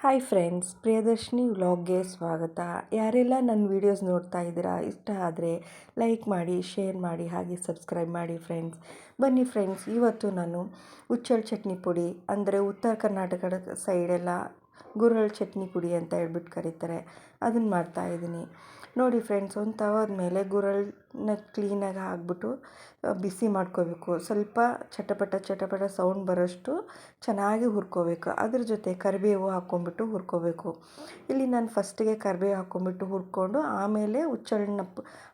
Hi friends Priyadarshini ವ್ಲಾಗ್ಗೆ ಸ್ವಾಗತ. ಯಾರೆಲ್ಲ ನನ್ನ ವೀಡಿಯೋಸ್ ನೋಡ್ತಾ ಇದ್ದೀರಾ, ಇಷ್ಟ ಆದರೆ ಲೈಕ್ ಮಾಡಿ ಶೇರ್ ಮಾಡಿ, ಹಾಗೆ ಸಬ್ಸ್ಕ್ರೈಬ್ ಮಾಡಿ ಫ್ರೆಂಡ್ಸ್ ಬನ್ನಿ ಫ್ರೆಂಡ್ಸ್ ಇವತ್ತು ನಾನು ಹುಚ್ಚಳ ಚಟ್ನಿ ಪುಡಿ, ಅಂದರೆ ಉತ್ತರ ಕರ್ನಾಟಕದ ಸೈಡೆಲ್ಲ ಗುರಳ್ ಚಟ್ನಿ ಪುಡಿ ಅಂತ ಹೇಳ್ಬಿಟ್ಟು ಕರೀತಾರೆ. ಅದನ್ನು ಮಾಡ್ತಾಯಿದ್ದೀನಿ ನೋಡಿ ಫ್ರೆಂಡ್ಸ್ ಒಂದು ತವದ ಮೇಲೆ ಗುರಳನ್ನ ಕ್ಲೀನಾಗಿ ಹಾಕ್ಬಿಟ್ಟು ಬಿಸಿ ಮಾಡ್ಕೋಬೇಕು. ಸ್ವಲ್ಪ ಚಟಪಟ ಚಟಪಟ ಸೌಂಡ್ ಬರೋಷ್ಟು ಚೆನ್ನಾಗಿ ಹುರ್ಕೋಬೇಕು. ಅದ್ರ ಜೊತೆ ಕರಿಬೇವು ಹಾಕ್ಕೊಂಬಿಟ್ಟು ಹುರ್ಕೋಬೇಕು. ಇಲ್ಲಿ ನಾನು ಫಸ್ಟಿಗೆ ಕರಿಬೇವು ಹಾಕ್ಕೊಂಬಿಟ್ಟು ಹುರ್ಕೊಂಡು, ಆಮೇಲೆ ಹುಚ್ಚಳನ್ನ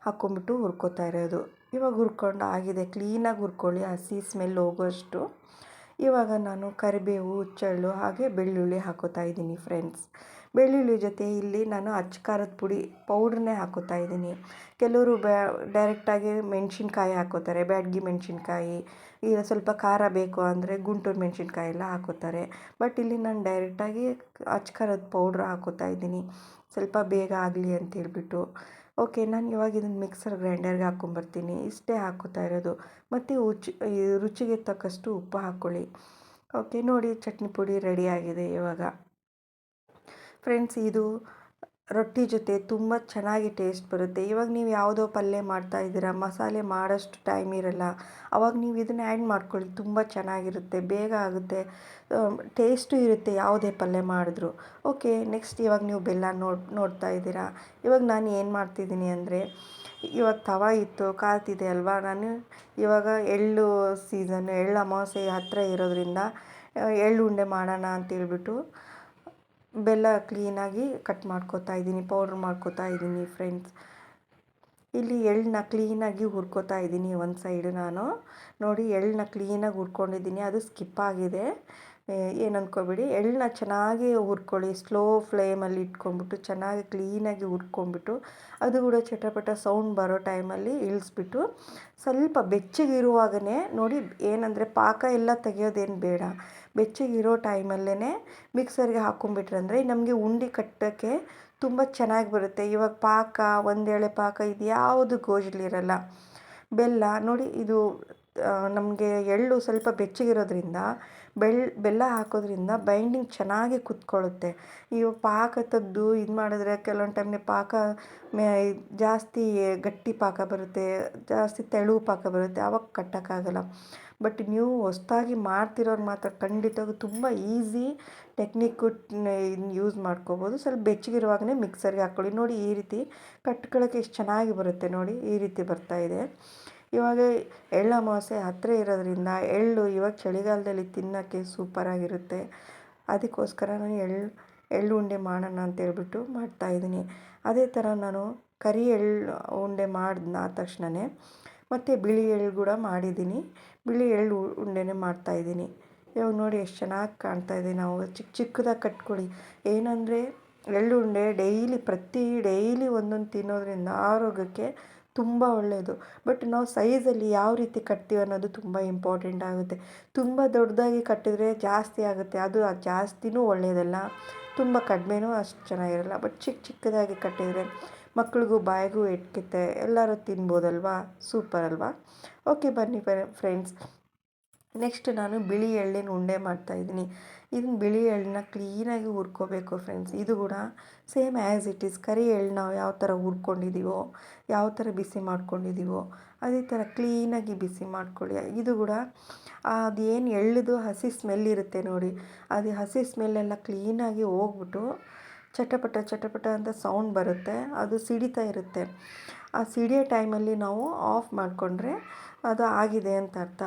ಹಾಕ್ಕೊಂಬಿಟ್ಟು ಹುರ್ಕೋತಾ ಇರೋದು. ಇವಾಗ ಹುರ್ಕೊಂಡು ಆಗಿದೆ. ಕ್ಲೀನಾಗಿ ಹುರ್ಕೊಳ್ಳಿ. ಹಸಿ ಸ್ಮೆಲ್ ಹೋಗೋಷ್ಟು. ಇವಾಗ ನಾನು ಕರಿಬೇವು, ಹುಚ್ಚಳ್ಳು ಹಾಗೆ ಬೆಳ್ಳುಳ್ಳಿ ಹಾಕೋತಾ ಇದ್ದೀನಿ ಫ್ರೆಂಡ್ಸ್ ಬೆಳ್ಳುಳ್ಳಿ ಜೊತೆ ಇಲ್ಲಿ ನಾನು ಅಚ್ಚ ಖಾರದ ಪುಡಿ ಪೌಡ್ರನ್ನೇ ಹಾಕೋತಾ ಇದ್ದೀನಿ. ಕೆಲವರು ಬ್ಯಾ ಡೈರೆಕ್ಟಾಗಿ ಮೆಣಸಿನ್ಕಾಯಿ ಹಾಕೋತಾರೆ, ಬ್ಯಾಡ್ಗಿ ಮೆಣಸಿನ್ಕಾಯಿ, ಈಗ ಸ್ವಲ್ಪ ಖಾರ ಬೇಕು ಅಂದರೆ ಗುಂಟೂರು ಮೆಣಸಿನ್ಕಾಯಿ ಎಲ್ಲ ಹಾಕೋತಾರೆ. ಬಟ್ ಇಲ್ಲಿ ನಾನು ಡೈರೆಕ್ಟಾಗಿ ಅಚ್ಚ ಖಾರದ ಪೌಡ್ರ್ ಹಾಕೋತಾ ಇದ್ದೀನಿ. ಸ್ವಲ್ಪ ಬೇಗ ಆಗಲಿ ಅಂತ ಹೇಳಿಬಿಟ್ಟು ಓಕೆ, ನಾನು ಇವಾಗ ಇದನ್ನು ಮಿಕ್ಸರ್ ಗ್ರೈಂಡರ್ಗೆ ಹಾಕ್ಕೊಂಬರ್ತೀನಿ ಇಷ್ಟೇ ಹಾಕೋತಾ ಇರೋದು. ಮತ್ತು ರುಚಿ ರುಚಿಗೆ ತಕ್ಕಷ್ಟು ಉಪ್ಪು ಹಾಕ್ಕೊಳ್ಳಿ ಓಕೆ, ನೋಡಿ, ಚಟ್ನಿ ಪುಡಿ ರೆಡಿಯಾಗಿದೆ ಇವಾಗ. ಫ್ರೆಂಡ್ಸ್ ಇದು ರೊಟ್ಟಿ ಜೊತೆ ತುಂಬ ಚೆನ್ನಾಗಿ ಟೇಸ್ಟ್ ಬರುತ್ತೆ. ಇವಾಗ ನೀವು ಯಾವುದೋ ಪಲ್ಯ ಮಾಡ್ತಾ ಇದ್ದೀರಾ, ಮಸಾಲೆ ಮಾಡೋಷ್ಟು ಟೈಮ್ ಇರಲ್ಲ. ಅವಾಗ ನೀವು ಇದನ್ನು ಆ್ಯಡ್ ಮಾಡ್ಕೊಳ್ಳಿ, ತುಂಬ ಚೆನ್ನಾಗಿರುತ್ತೆ, ಬೇಗ ಆಗುತ್ತೆ. ಟೇಸ್ಟು ಇರುತ್ತೆ ಯಾವುದೇ ಪಲ್ಯ ಮಾಡಿದ್ರು. ಓಕೆ ನೆಕ್ಸ್ಟ್ ಇವಾಗ ನೀವು ಬೆಲ್ಲ ನೋಡಿ, ನೋಡ್ತಾ ಇದ್ದೀರಾ. ಇವಾಗ ನಾನು ಏನು ಮಾಡ್ತಿದ್ದೀನಿ ಅಂದರೆ, ಇವಾಗ ತವ ಇತ್ತು ಕಾತಿದೆ ಅಲ್ವಾ? ನಾನು ಇವಾಗ ಎಳ್ಳು ಸೀಸನ್ ಎಳ್ಳು ಅಮಾವಾಸ್ಯೆ ಹತ್ತಿರ ಇರೋದ್ರಿಂದ ಎಳ್ಳು ಉಂಡೆ ಮಾಡೋಣ ಅಂತೇಳ್ಬಿಟ್ಟು ಬೆಲ್ಲ ಕ್ಲೀನಾಗಿ ಕಟ್ ಮಾಡ್ಕೋತಾ ಇದ್ದೀನಿ ಪೌಡ್ರ್ ಮಾಡ್ಕೋತಾ ಇದ್ದೀನಿ ಫ್ರೆಂಡ್ಸ್ ಇಲ್ಲಿ ಎಳ್ಳನ್ನ ಕ್ಲೀನಾಗಿ ಹುರ್ಕೋತಾ ಇದ್ದೀನಿ ಒಂದು ಸೈಡು ನಾನು. ನೋಡಿ ಎಳ್ಳನ್ನ ಕ್ಲೀನಾಗಿ ಹುರ್ಕೊಂಡಿದ್ದೀನಿ, ಅದು ಸ್ಕಿಪ್ ಆಗಿದೆ. ಏನು ಅಂದ್ಕೊಬೇಡಿ ಎಳ್ಳನ್ನ ಚೆನ್ನಾಗಿ ಹುರ್ಕೊಳ್ಳಿ ಸ್ಲೋ ಫ್ಲೇಮಲ್ಲಿ ಇಟ್ಕೊಂಡ್ಬಿಟ್ಟು ಚೆನ್ನಾಗಿ ಕ್ಲೀನಾಗಿ ಹುರ್ಕೊಂಬಿಟ್ಟು ಅದು ಕೂಡ ಚಟಪಟ ಸೌಂಡ್ ಬರೋ ಟೈಮಲ್ಲಿ ಇಳಿಸ್ಬಿಟ್ಟು ಸ್ವಲ್ಪ ಬೆಚ್ಚಗಿರುವಾಗಲೇ ನೋಡಿ ಏನಂದರೆ ಪಾಕ ಎಲ್ಲ ತೆಗೆಯೋದೇನು ಬೇಡ. ಬೆಚ್ಚಗಿರೋ ಟೈಮಲ್ಲೇ ಮಿಕ್ಸರ್ಗೆ ಹಾಕೊಂಡ್ಬಿಟ್ರಂದ್ರೆ ನಮಗೆ ಉಂಡೆ ಕಟ್ಟೋಕ್ಕೆ ತುಂಬ ಚೆನ್ನಾಗಿ ಬರುತ್ತೆ. ಇವಾಗ ಪಾಕ, ಒಂದೇಳೆ ಪಾಕ ಇದು ಯಾವುದು ಗೋಜಲಿರಲ್ಲ ಬೆಲ್ಲ, ನೋಡಿ ಇದು ನಮಗೆ ಎಳ್ಳು ಸ್ವಲ್ಪ ಬೆಚ್ಚಗಿರೋದ್ರಿಂದ, ಬೆಳ್, ಬೆಲ್ಲ ಹಾಕೋದ್ರಿಂದ ಬೈಂಡಿಂಗ್ ಚೆನ್ನಾಗಿ ಕುತ್ಕೊಳ್ಳುತ್ತೆ. ಇವಾಗ ಪಾಕ ತೆಗ್ದು ಇದು ಮಾಡಿದ್ರೆ ಕೆಲವೊಂದು ಟೈಮ್ನಲ್ಲಿ ಪಾಕ ಮೇ, ಜಾಸ್ತಿ ಗಟ್ಟಿ ಪಾಕ ಬರುತ್ತೆ, ಜಾಸ್ತಿ ತೆಳು ಪಾಕ ಬರುತ್ತೆ ಆವಾಗ ಕಟ್ಟೋಕ್ಕಾಗಲ್ಲ. ಬಟ್ ನೀವು ಹೊಸ್ದಾಗಿ ಮಾಡ್ತಿರೋರು ಮಾತ್ರ ಖಂಡಿತವಾಗೂ ತುಂಬ ಈಸಿ ಟೆಕ್ನಿಕ್ಕು ಯೂಸ್ ಮಾಡ್ಕೋಬೋದು. ಸ್ವಲ್ಪ ಬೆಚ್ಚಗಿರುವಾಗಲೇ ಮಿಕ್ಸರ್ಗೆ ಹಾಕ್ಕೊಳ್ಳಿ. ನೋಡಿ ಈ ರೀತಿ ಕಟ್ಕೊಳ್ಳೋಕ್ಕೆ ಎಷ್ಟು ಚೆನ್ನಾಗಿ ಬರುತ್ತೆ ನೋಡಿ ಈ ರೀತಿ ಬರ್ತಾಯಿದೆ ಇವಾಗ ಎಳ್ಳು ಅಮಾವಾಸ್ಯೆ ಹತ್ತಿರ ಇರೋದ್ರಿಂದ ಎಳ್ಳು ಇವಾಗ ಚಳಿಗಾಲದಲ್ಲಿ ತಿನ್ನೋಕ್ಕೆ ಸೂಪರಾಗಿರುತ್ತೆ ಅದಕ್ಕೋಸ್ಕರ ನಾನು ಎಳ್ಳು ಎಳ್ಳು ಉಂಡೆ ಮಾಡೋಣ ಅಂತೇಳ್ಬಿಟ್ಟು ಮಾಡ್ತಾಯಿದ್ದೀನಿ ಅದೇ ಥರ ನಾನು ಕರಿ ಎಳ್ಳು ಉಂಡೆ ಮಾಡಿದ್ನ ಆದ ತಕ್ಷಣವೇ ಮತ್ತು ಬಿಳಿ ಎಳ್ಳು ಕೂಡ ಮಾಡಿದ್ದೀನಿ. ಬಿಳಿ ಎಳ್ಳು ಉಂಡೆನೇ ಮಾಡ್ತಾಯಿದ್ದೀನಿ ಇವಾಗ ನೋಡಿ ಎಷ್ಟು ಚೆನ್ನಾಗಿ ಕಾಣ್ತಾ ಇದೆ. ನಾವು ಚಿಕ್ಕ ಚಿಕ್ಕದಾಗಿ ಕಟ್ಕೊಳ್ಳಿ. ಏನಂದರೆ, ಎಳ್ಳು ಉಂಡೆ ಡೈಲಿ, ಪ್ರತಿ ಡೈಲಿ ಒಂದೊಂದು ತಿನ್ನೋದ್ರಿಂದ ಆರೋಗ್ಯಕ್ಕೆ ತುಂಬ ಒಳ್ಳೆಯದು ಬಟ್ ನಾವು ಸೈಜಲ್ಲಿ ಯಾವ ರೀತಿ ಕಟ್ತೀವಿ ಅನ್ನೋದು ತುಂಬ ಇಂಪಾರ್ಟೆಂಟ್ ಆಗುತ್ತೆ. ತುಂಬ ದೊಡ್ಡದಾಗಿ ಕಟ್ಟಿದರೆ ಜಾಸ್ತಿ ಆಗುತ್ತೆ. ಅದು ಜಾಸ್ತಿನೂ ಒಳ್ಳೆಯದಲ್ಲ ತುಂಬ ಕಡಿಮೆನೂ ಅಷ್ಟು ಚೆನ್ನಾಗಿರಲ್ಲ. ಬಟ್ ಚಿಕ್ಕ ಚಿಕ್ಕದಾಗಿ ಕಟ್ಟಿದರೆ ಮಕ್ಳಿಗೂ ಬಾಯಿಗೂ ಎಟ್ಕುತ್ತೆ, ಎಲ್ಲರೂ ತಿನ್ಬೋದಲ್ವಾ? ಸೂಪರ್ ಅಲ್ವಾ? ಓಕೆ, ಬನ್ನಿ ಫ್ರೆಂಡ್ಸ್. ನೆಕ್ಸ್ಟ್ ನಾನು ಬಿಳಿ ಎಳ್ಳಿನ ಉಂಡೆ ಮಾಡ್ತಾಯಿದ್ದೀನಿ ಇದನ್ನ ಬಿಳಿ ಎಳ್ಳನ್ನ ಕ್ಲೀನಾಗಿ ಹುರ್ಕೋಬೇಕು ಫ್ರೆಂಡ್ಸ್. ಇದು ಕೂಡ ಸೇಮ್ ಆ್ಯಸ್ ಇಟ್ ಈಸ್. ಕರಿ ಎಳ್ಳು ನಾವು ಯಾವ ಥರ ಹುರ್ಕೊಂಡಿದ್ದೀವೋ ಯಾವ ಥರ ಬಿಸಿ ಮಾಡ್ಕೊಂಡಿದ್ದೀವೋ ಅದೇ ಥರ ಕ್ಲೀನಾಗಿ ಬಿಸಿ ಮಾಡ್ಕೊಳ್ಳಿ. ಇದು ಕೂಡ ಅದೇನು ಎಳ್ಳದು ಹಸಿ ಸ್ಮೆಲ್ ಇರುತ್ತೆ ನೋಡಿ. ಅದು ಹಸಿ ಸ್ಮೆಲ್ಲೆಲ್ಲ ಕ್ಲೀನಾಗಿ ಹೋಗ್ಬಿಟ್ಟು ಚಟಪಟ ಚಟಪಟ ಅಂತ ಸೌಂಡ್ ಬರುತ್ತೆ. ಅದು ಸಿಡಿತಾ ಇರುತ್ತೆ. ಆ ಸಿಡಿಯೋ ಟೈಮಲ್ಲಿ ನಾವು ಆಫ್ ಮಾಡಿಕೊಂಡ್ರೆ ಅದು ಆಗಿದೆ ಅಂತ ಅರ್ಥ.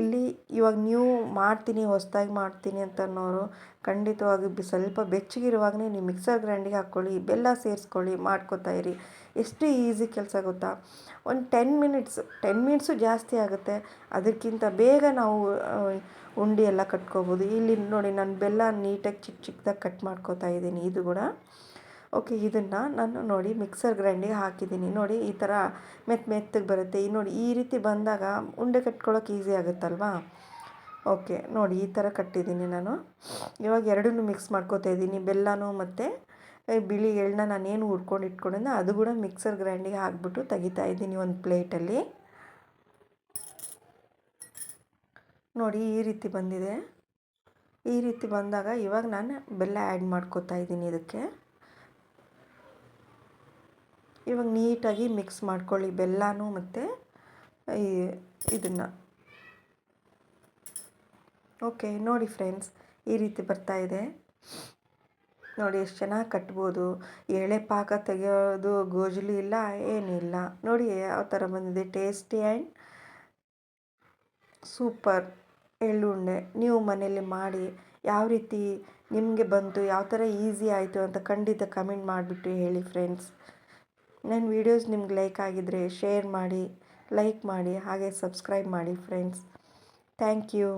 ಇಲ್ಲಿ ಇವಾಗ ನೀವು ಮಾಡ್ತೀನಿ, ಹೊಸದಾಗಿ ಮಾಡ್ತೀನಿ ಅಂತ ಅನ್ನೋರು ಖಂಡಿತವಾಗಿ ಬಿ ಸ್ವಲ್ಪ ಬೆಚ್ಚಗಿರುವಾಗಲೇ ನೀವು ಮಿಕ್ಸರ್ ಗ್ರೈಂಡಿಗೆ ಹಾಕ್ಕೊಳ್ಳಿ, ಬೆಲ್ಲ ಸೇರಿಸ್ಕೊಳ್ಳಿ, ಮಾಡ್ಕೋತಾ ಇರಿ. ಎಷ್ಟು ಈಸಿ ಕೆಲಸ ಗೊತ್ತಾ? ಒಂದು ಟೆನ್ ಮಿನಿಟ್ಸ್, ಟೆನ್ ಮಿನಿಟ್ಸು ಜಾಸ್ತಿ ಆಗುತ್ತೆ. ಅದಕ್ಕಿಂತ ಬೇಗ ನಾವು ಉಂಡೆ ಎಲ್ಲ ಕಟ್ಕೋಬೋದು. ಇಲ್ಲಿ ನೋಡಿ ನಾನು ಬೆಲ್ಲ ನೀಟಾಗಿ ಚಿಕ್ಕ ಚಿಕ್ಕದಾಗಿ ಕಟ್ ಮಾಡ್ಕೋತಾ ಇದ್ದೀನಿ. ಇದು ಕೂಡ ಓಕೆ, ಇದನ್ನು ನಾನು ನೋಡಿ ಮಿಕ್ಸರ್ ಗ್ರೈಂಡಿಗೆ ಹಾಕಿದ್ದೀನಿ. ನೋಡಿ ಈ ಥರ ಮೆತ್ತ ಮೆತ್ತಗೆ ಬರುತ್ತೆ. ಈ ನೋಡಿ ಈ ರೀತಿ ಬಂದಾಗ ಉಂಡೆ ಕಟ್ಕೊಳ್ಳೋಕೆ ಈಸಿ ಆಗುತ್ತಲ್ವಾ? ಓಕೆ, ನೋಡಿ ಈ ಥರ ಕಟ್ಟಿದ್ದೀನಿ ನಾನು. ಇವಾಗ ಎರಡನ್ನೂ ಮಿಕ್ಸ್ ಮಾಡ್ಕೋತಾ ಇದ್ದೀನಿ. ಬೆಲ್ಲನೂ ಮತ್ತು ಬಿಳಿ ಎಳ್ಳನ್ನ ನಾನೇನು ಹುರ್ಕೊಂಡು ಇಟ್ಕೊಂಡಿದ್ದೆ, ಅದು ಕೂಡ ಮಿಕ್ಸರ್ ಗ್ರೈಂಡಿಗೆ ಹಾಕ್ಬಿಟ್ಟು ತೆಗಿತಾ ಇದ್ದೀನಿ ಒಂದು ಪ್ಲೇಟಲ್ಲಿ ನೋಡಿ ಈ ರೀತಿ ಬಂದಿದೆ. ಈ ರೀತಿ ಬಂದಾಗ ಇವಾಗ ನಾನು ಬೆಲ್ಲ ಆ್ಯಡ್ ಮಾಡ್ಕೋತಾ ಇದ್ದೀನಿ ಇದಕ್ಕೆ. ಇವಾಗ ನೀಟಾಗಿ ಮಿಕ್ಸ್ ಮಾಡ್ಕೊಳ್ಳಿ ಬೆಲ್ಲನೂ ಮತ್ತು ಈ ಇದನ್ನು. ಓಕೆ ನೋಡಿ ಫ್ರೆಂಡ್ಸ್ ಈ ರೀತಿ ಬರ್ತಾ ಇದೆ. ನೋಡಿ ಎಷ್ಟು ಚೆನ್ನಾಗಿ ಕಟ್ಬೋದು. ಎಳೆ ಪಾಕ ತೆಗೆಯೋದು ಗೋಜಲಿ ಇಲ್ಲ, ಏನಿಲ್ಲ. ನೋಡಿ ಯಾವ ಥರ ಬಂದಿದೆ ಟೇಸ್ಟಿ ಆ್ಯಂಡ್ ಸೂಪರ್ ಎಳ್ಳುಂಡೆ ನೀವು ಮನೇಲಿ ಮಾಡಿ, ಯಾವ ರೀತಿ ನಿಮಗೆ ಬಂತು, ಯಾವ ಥರ ಈಸಿ ಆಯಿತು ಅಂತ ಖಂಡಿತ ಕಮೆಂಟ್ ಮಾಡಿಬಿಟ್ಟು ಹೇಳಿ ಫ್ರೆಂಡ್ಸ್ ನನ್ನ ವೀಡಿಯೋಸ್ ನಿಮ್ಗೆ ಲೈಕ್ ಆಗಿದ್ರೆ ಶೇರ್ ಮಾಡಿ ಲೈಕ್ ಮಾಡಿ, ಹಾಗೆ ಸಬ್ಸ್ಕ್ರೈಬ್ ಮಾಡಿ ಫ್ರೆಂಡ್ಸ್ ಥ್ಯಾಂಕ್ ಯು